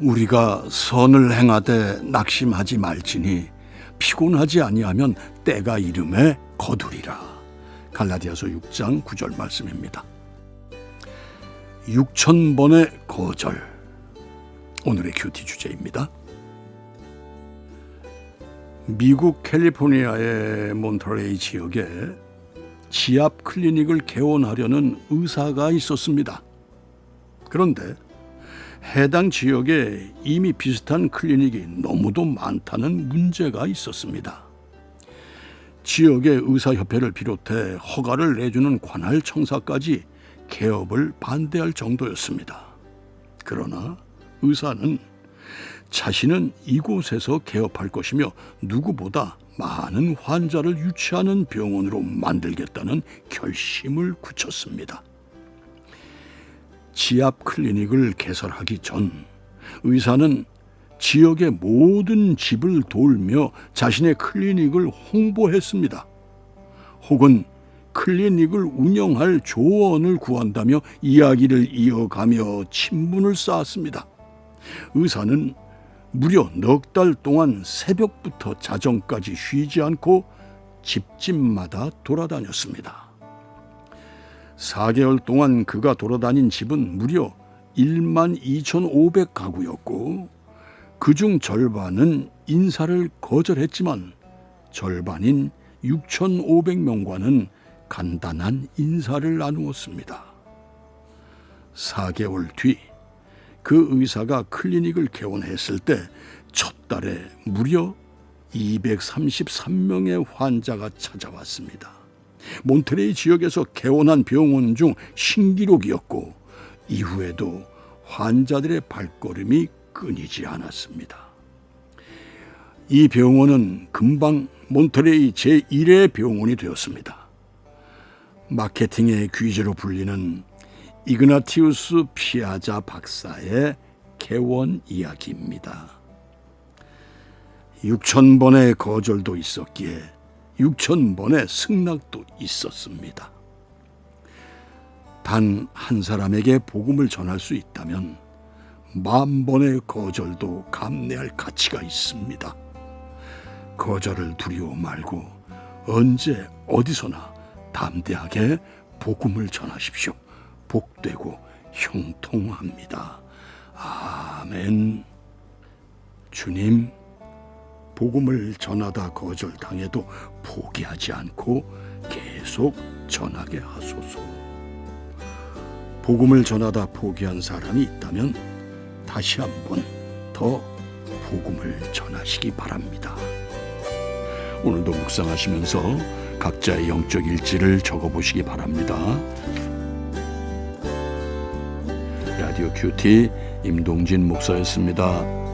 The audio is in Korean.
우리가 선을 행하되 낙심하지 말지니 피곤하지 아니하면 때가 이름에 거두리라. 갈라디아서 6장 9절 말씀입니다. 6천 번의 거절. 오늘의 큐티 주제입니다. 미국 캘리포니아의 몬터레이 지역에 지압 클리닉을 개원하려는 의사가 있었습니다. 그런데 해당 지역에 이미 비슷한 클리닉이 너무도 많다는 문제가 있었습니다. 지역의 의사협회를 비롯해 허가를 내주는 관할 청사까지 개업을 반대할 정도였습니다. 그러나 의사는 자신은 이곳에서 개업할 것이며 누구보다 많은 환자를 유치하는 병원으로 만들겠다는 결심을 굳혔습니다. 지압 클리닉을 개설하기 전 의사는 지역의 모든 집을 돌며 자신의 클리닉을 홍보했습니다. 혹은 클리닉을 운영할 조언을 구한다며 이야기를 이어가며 친분을 쌓았습니다. 의사는 무려 넉 달 동안 새벽부터 자정까지 쉬지 않고 집집마다 돌아다녔습니다. 4개월 동안 그가 돌아다닌 집은 무려 1만 2,500 가구였고 그 중 절반은 인사를 거절했지만 절반인 6,500명과는 간단한 인사를 나누었습니다. 4개월 뒤 그 의사가 클리닉을 개원했을 때 첫 달에 무려 233명의 환자가 찾아왔습니다. 몬트레이 지역에서 개원한 병원 중 신기록이었고 이후에도 환자들의 발걸음이 끊이지 않았습니다. 이 병원은 금방 몬트레이 제1의 병원이 되었습니다. 마케팅의 귀재로 불리는 이그나티우스 피아자 박사의 개원 이야기입니다. 6천 번의 거절도 있었기에 6천 번의 승낙도 있었습니다. 단 한 사람에게 복음을 전할 수 있다면 만 번의 거절도 감내할 가치가 있습니다. 거절을 두려워 말고 언제 어디서나 담대하게 복음을 전하십시오. 복되고 형통합니다. 아멘. 주님, 복음을 전하다 거절당해도 포기하지 않고 계속 전하게 하소서. 복음을 전하다 포기한 사람이 있다면 다시 한번 더 복음을 전하시기 바랍니다. 오늘도 묵상하시면서 각자의 영적 일지를 적어보시기 바랍니다. 라디오 큐티 임동진 목사였습니다.